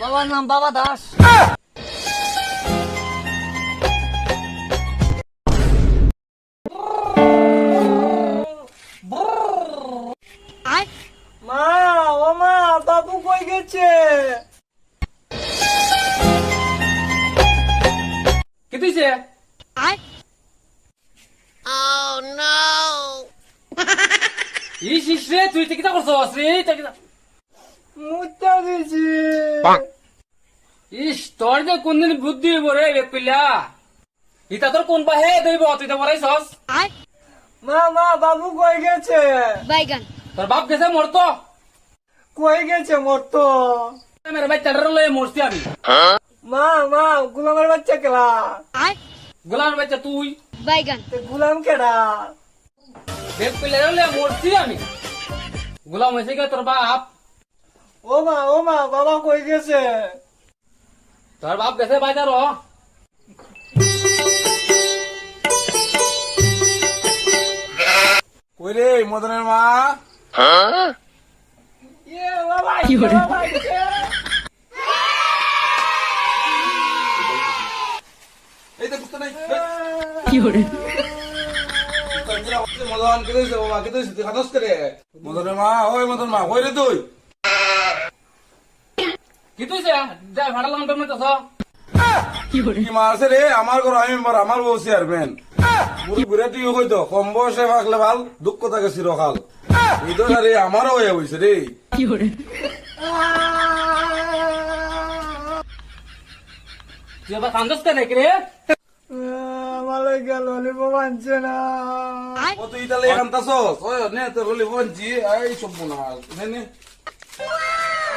বাবার নাম বাবা দাস মা ও মা বাবু কই গেছে? কি তুইছে ইস ইস রে তুই কিতা করছস রে? তা মুত্তা দিছি ইস তোর যে কোনদিন বুদ্ধি হইব রে বেপিলা ইতা তোর কোন পাহে দইব তুই তো মা মা বাবু কই গেছে? বাইগান। তোর বাপ গেছে মরতো। কই গেছে মোর তো মেরে ভাই লয়ে মরছি আমি। মা মা গুলামের বাচ্চা কেলা? গোলামের বাচ্চা তুই। বাইগান। গুলাম কেডা? বেপিলা লয়ে মরছি আমি। গোলাম হয়েছে তোর বাপ? ও মা ও মা বাবা কই গেছে? তোর বাপ গেছে বাজার কই রে মদনের মা? বাবা বাবা। এই তো বুঝতে নাই। কি করে মদন কে দিছে বাবা কে খাদস করে মদনের মা ওই মদন মা কই রে তুই? কি তুইছে যা ভাড়া লাগান পেমেন্ট আছ কি মারছে রে আমার ঘর আমি মেম্বার আমার বউ চেয়ারম্যান বুড়ি বুড়ে তুই কই কম বয়সে থাকলে ভালো দুঃখ থাকে চিরকাল এই তো রে আমারও হয়ে হইছে রে তুই আবার কান্দস কেন রে আমার গেল ললিপপ আনছে না। ও তুই তাহলে এখান নে তোর হলি বঞ্চি এই সব না নে নে?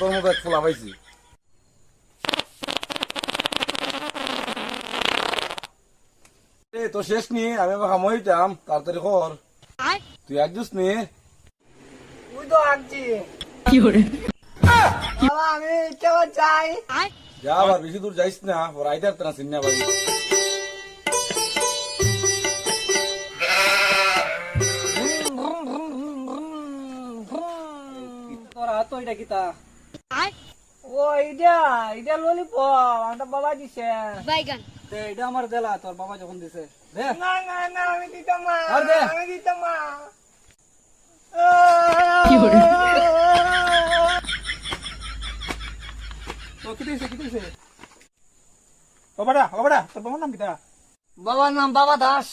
তোর মতো এক ফোলা পাইছি। তো শেষ নি? আমি খামো হইতাম তাড়াতাড়ি কর। তুই একজুস নি। তুই তো আঁকছি। বাবা আমি কেমন চাই। যা আবার বেশি দূর যাইস না ওর আইতে পারতে না সিন্না বাড়ি তোর হাত এটা কিতা ও এটা এটা ললিপপ আমার বাবা দিছে বাইগান এটা আমার দেলা তোর বাবা যখন দিছে দে না না না আমি দিতাম না আর দে। আমি দিতাম না তো কি দিছে কি দিছে ও বাড়া ও বাড়া তোর বাবার নাম কিতা বাবার নাম বাবা দাস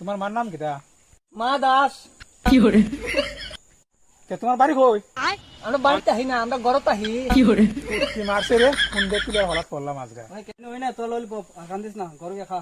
তোমার মার নাম কিতা মা দাস কে তোমার বাড়ি কই? আমরা বাড়িতে আহি না আমরা ঘরত আহি। কি মারছে রে? কোন দেখি হলাত করলাম আজকে। কেন হই না তোর আকান দিস না ঘরে খা।